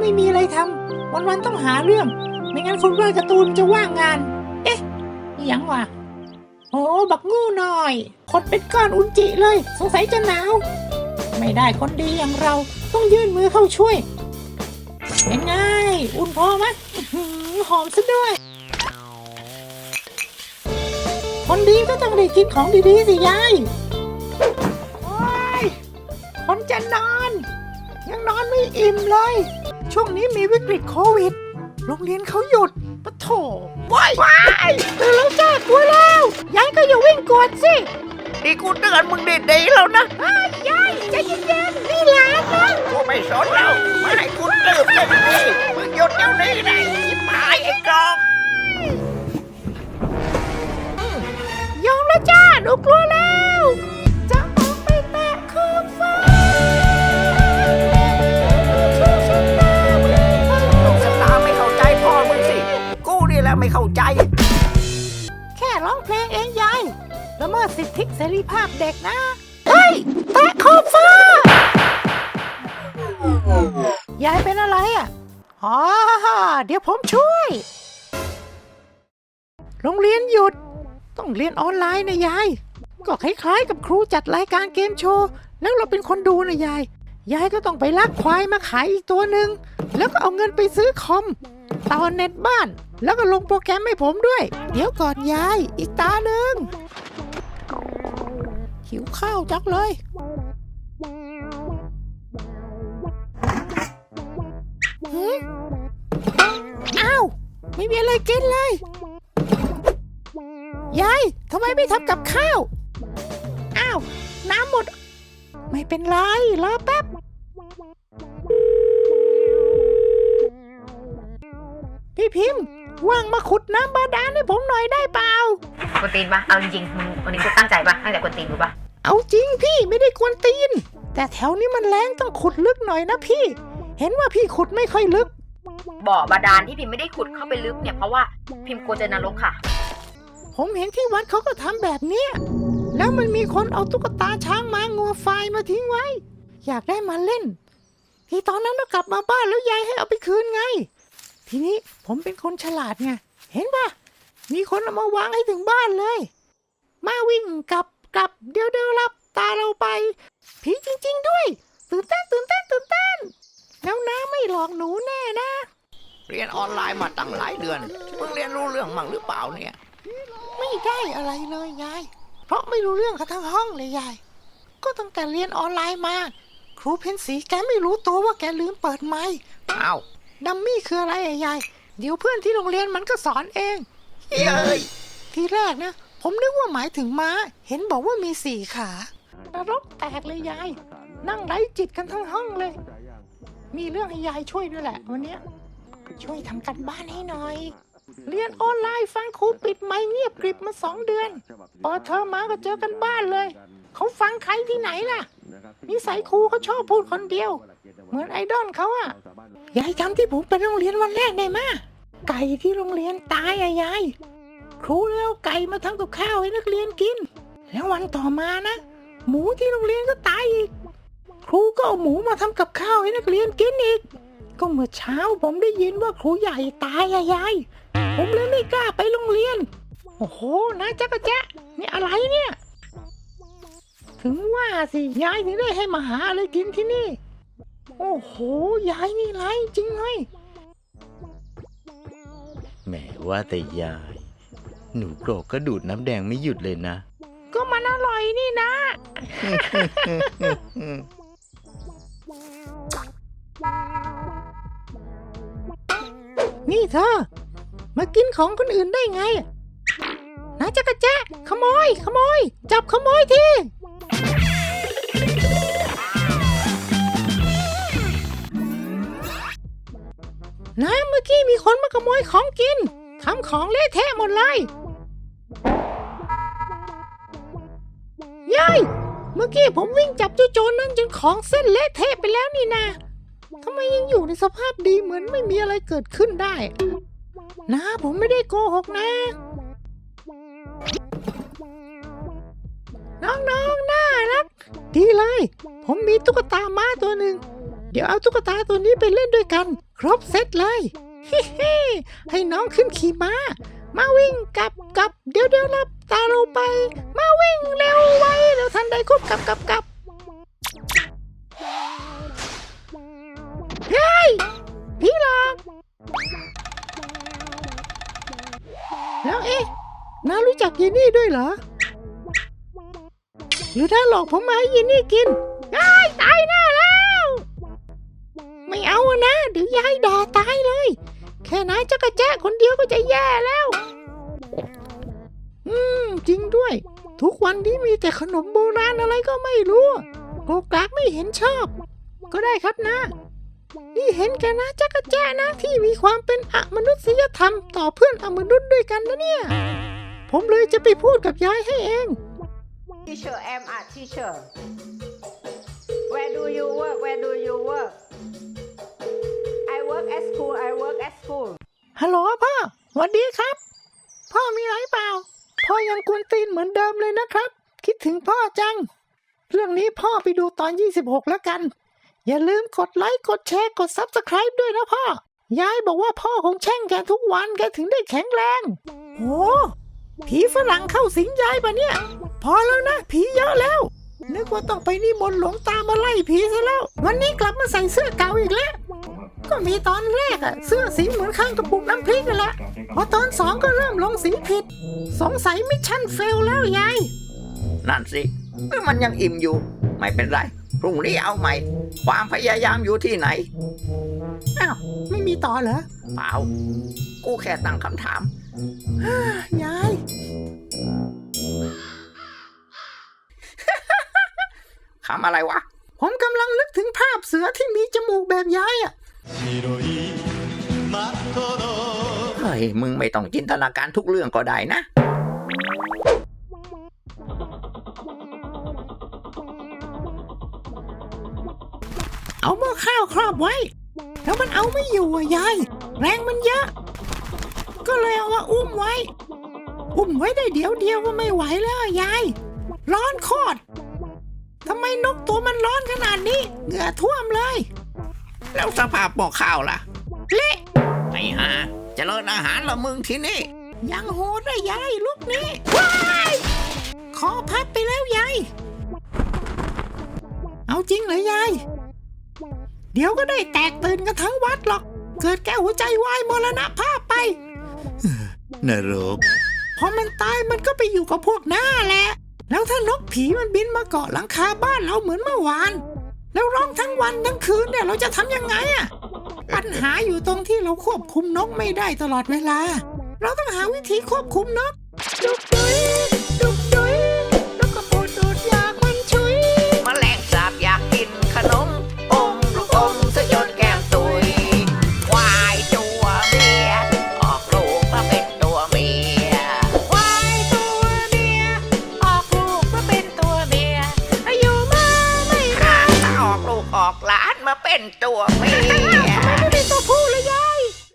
ไม่มีอะไรทำวันๆต้องหาเรื่อง ไม่งั้นคนวาดการ์ตูนจะว่างงาน เอ๊ะยังวะโอ้บักงูหน่อยขดเป็นก้อนอุจจิเลย สงสัยจะหนาว ไม่ได้คนดีอย่างเราต้องยื่นมือเข้าช่วยเป็นไงอุ่นพอไหมหอหอมซะด้วย คนดีก็ต้องได้กินของดีๆสิยายโอ้ยคนจะนอน ยังนอนไม่อิ่มเลย ช่วงนี้มีวิกฤตโควิด โรงเรียนเขาหยุดปะโถว้ายว้ายตื่นแล้วจ้ากลัวแล้วยายก็อย่าวิ่งกวดสินี่กูเตือนมึงดีๆแล้วนะอ้ายยายใจเย็นๆนี่หลานนะกูไม่สนแล้วไม่ให้กูตืบเลยดีมึงหยุดเดี๋ยวนี้นะยิบหายไอ้กรอง ยอมแล้วจ้าหนูกลัวแล้ว สิทธิเสรีภาพเด็กนะเฮ้ยแตะขอบฟ้ายายเป็นอะไรอะ อ๋อ เดี๋ยวผมช่วย โรงเรียนหยุด ต้องเรียนออนไลน์นะยาย ก็คล้ายๆ กับครูจัดรายการเกมโชว์ แล้วเราเป็นคนดูนะยาย ยายก็ต้องไปลักควายมาขายอีกตัวหนึ่ง แล้วก็เอาเงินไปซื้อคอม ต่อเน็ตบ้าน แล้วก็ลงโปรแกรมให้ผมด้วย เดี๋ยวก่อนยาย อีกตาหนึ่ง หิวข้าวจักเลย อ้าว ไม่มีอะไรกินเลย ยาย ทำไมไม่ทำกับข้าว อ้าว น้ำหมด ไม่เป็นไร รอแป๊บ พี่พิมพ์ว่างมาขุดน้ำบาดาลให้ผมหน่อยได้เปล่า กวนตีนปะเอาจริงๆมึงวันนี้กูตั้งใจปะตั้งใจกวนตีนกูปะ เอาจริงพี่ไม่ได้กวนตีน แต่แถวนี้มันแรงต้องขุดลึกหน่อยนะพี่ เห็นว่าพี่ขุดไม่ค่อยลึก บ่อบาดาลที่พิมพ์ไม่ได้ขุดเข้าไปลึกเนี่ยเพราะว่าพิมพ์กลัวเจอนรกค่ะ ผมเห็นที่วัดเขาก็ทำแบบเนี้ยแล้วมันมีคนเอาตุ๊กตาช้างมางัวไฟล์มาทิ้งไว้ อยากได้มาเล่น ที่ตอนนั้นเรากลับมาบ้านแล้วยายให้เอาไปคืนไง ทีนี้ผมเป็นคนฉลาดไง เห็นปะมีคนเอามาวางให้ถึงบ้านเลย มาวิ่งกลับ กลับเดี๋ยวเดี๋ยวรับตาเราไป ผีจริง ๆ ด้วย ตื่นเต้นตื่นเต้นตื่นเต้นแล้วน้าไม่หลอกหนูแน่นะ เรียนออนไลน์มาตั้งหลายเดือนมึงเรียนรู้เรื่องมั่งหรือเปล่าเนี่ย ไม่ได้อะไรเลยยาย เพราะไม่รู้เรื่องกันทั้งห้องเลยยาย ก็ตั้งแต่เรียนออนไลน์มา ครูเพนสีแกไม่รู้ตัวว่าแกลืมเปิดไมค์อ้าวดัมมี่คืออะไรอะยาย เดี๋ยวเพื่อนที่โรงเรียนมันก็สอนเองเฮ้ยทีแรกนะ ผมนึกว่าหมายถึงม้า เห็นบอกว่ามีสี่ขานรกแตกเลยยาย นั่งไร้จิตกันทั้งห้องเลย มีเรื่องให้ยายช่วยด้วยแหละวันเนี้ย ช่วยทำกันบ้านให้หน่อย เรียนออนไลน์ฟังครูปิดไมค์เงียบกริบมาสองเดือนเปิดเทอมมาก็เจอกันบ้านเลย เขาฟังใครที่ไหนล่ะ นิสัยครูเขาชอบพูดคนเดียว เหมือนไอดอลเขาอะยายจำที่ผมไปโรงเรียนวันแรกได้ไหมไก่ที่โรงเรียนตายอะยาย ครูเลยเอาไก่มาทำกับข้าวให้นักเรียนกิน แล้ววันต่อมานะ หมูที่โรงเรียนก็ตายอีก ครูก็เอาหมูมาทำกับข้าวให้นักเรียนกินอีก ก็เมื่อเช้าผมได้ยินว่าครูใหญ่ตายอะยาย ผมเลยไม่กล้าไปโรงเรียน โอ้โหนายจ๊ะกะจ๊ะนี่อะไรเนี่ย ถึงว่าสิยายถึงได้ให้มาหาอะไรกินที่นี่ โอ้โหยายนี่ไรายจริงเลย แหมว่าแต่ยาย หนูโกรกก็ดูดน้ำแดงไม่หยุดเลยนะ ก็มันอร่อยนี่นะ นี่เธอ มากินของคนอื่นได้ไงนายจักรแจ๊ะขโมย ขโมย จับขโมยทีนะเมื่อกี้มีคนมาขโมยของกินทำของเละเทะหมดเลย ยายเมื่อกี้ผมวิ่งจับเจ้าโจรนั่นจนของเส้นเละเทะไปแล้วนี่นาทำไมยังอยู่ในสภาพดีเหมือนไม่มีอะไรเกิดขึ้นได้ นะผมไม่ได้โกหกนะ น้องๆน่ารักดีเลย ผมมีตุ๊กตาม้าตัวหนึ่ง เดี๋ยวเอาตุ๊กตาตัวนี้ไปเล่นด้วยกัน ครบเซตเลย ให้น้องขึ้นขี่ม้า มาวิ่งกลับกลับเดี๋ยวเดี๋ยวรับตาเราไป มาวิ่งเร็วไวเร็วทันใดควบกลับกลับกลับเฮ้ยพี่หลอกแล้วเอ๊ะน้ารู้จักยนนี่ด้วยเหรอ หรือถ้าหลอกผมมาให้ยนนี่กินยายตายแน่แล้ว ไม่เอาอะนะเดี๋ยวยายด่าตายเลย ค่นายจักระแจ้คนเดียวก็จะแย่แล้ว อืม จริงด้วย ทุกวันนี้มีแต่ขนมโบราณอะไรก็ไม่รู้ โกกากไม่เห็นชอบ ก็ได้ครับนะ นี่เห็นแกนะจักรแจ้นะที่มีความเป็นอมนุษยธรรมต่อเพื่อนอมนุษย์ด้วยกันนะเนี่ย ผมเลยจะไปพูดกับยายให้เอง Teacher, I'm a teacher. Where do you work? Where do you work? Work at school. I work at school. ฮัลโหลพ่อสวัสดีครับ พ่อมีอะไรเปล่า พ่อยังกวนตีนเหมือนเดิมเลยนะครับ คิดถึงพ่อจัง เรื่องนี้พ่อไปดูตอน 26 แล้วกัน อย่าลืมกดไลค์กดแชร์กด Subscribe ด้วยนะพ่อ ยายบอกว่าพ่อคงแช่งแกทุกวันแกถึงได้แข็งแรงโอ้ผีฝรั่งเข้าสิงยายปะเนี่ย พอแล้วนะ ผีเยอะแล้ว นึกว่าต้องไปนิมนต์หลวงตามาไล่ผีซะแล้ว วันนี้กลับมาใส่เสื้อเก่าอีกแล้ว ก็มีตอนแรกอะเสื้อสีเหมือนข้างกระปุกน้ำพริกนั่นแหละพอตอนสองก็เริ่มลงสีผิด สงสัยมิชชั่นเฟลแล้วยายนั่นสิมันยังอิ่มอยู่ ไม่เป็นไร พรุ่งนี้เอาใหม่ ความพยายามอยู่ที่ไหน อ้าว ไม่มีต่อเหรอ เปล่า กูแค่ตั้งคำถามยาย คำอะไรวะ ผมกำลังนึกถึงภาพเสือที่มีจมูกแบบยายอะ เฮ้ย มึงไม่ต้องจินตนาการทุกเรื่องก็ได้นะ เอาหม้อข้าวครอบไว้ แล้วมันเอาไม่อยู่อะยาย แรงมันเยอะ ก็เลยเอามาอุ้มไว้ อุ้มไว้ได้เดี๋ยวเดียวก็ไม่ไหวแล้วอะยาย ร้อนโคตรทำไมนกตัวมันร้อนขนาดนี้ เหงื่อท่วมเลย แล้วสภาพบอกข้าวล่ะเละไอ้ห่าเจริญอาหารละมึงที่นี่ ยังโหดเลยยายลูกนี้ว้ายคอพับไปแล้วยาย เอาจริงเหรอยาย เดี๋ยวก็ได้แตกตื่นกันทั้งวัดหรอก เกิดแก้หัวใจวายมรณภาพไปนรกพอมันตายมันก็ไปอยู่กับพวกหน้าแหละ แล้วถ้านกผีมันบินมาเกาะหลังคาบ้านเราเหมือนเมื่อวาน แล้วร้องทั้งวันทั้งคืนเนี่ยเราจะทำยังไงอะปัญหาอยู่ตรงที่เราควบคุมนกไม่ได้ตลอดเวลา เราต้องหาวิธีควบคุมนกดุ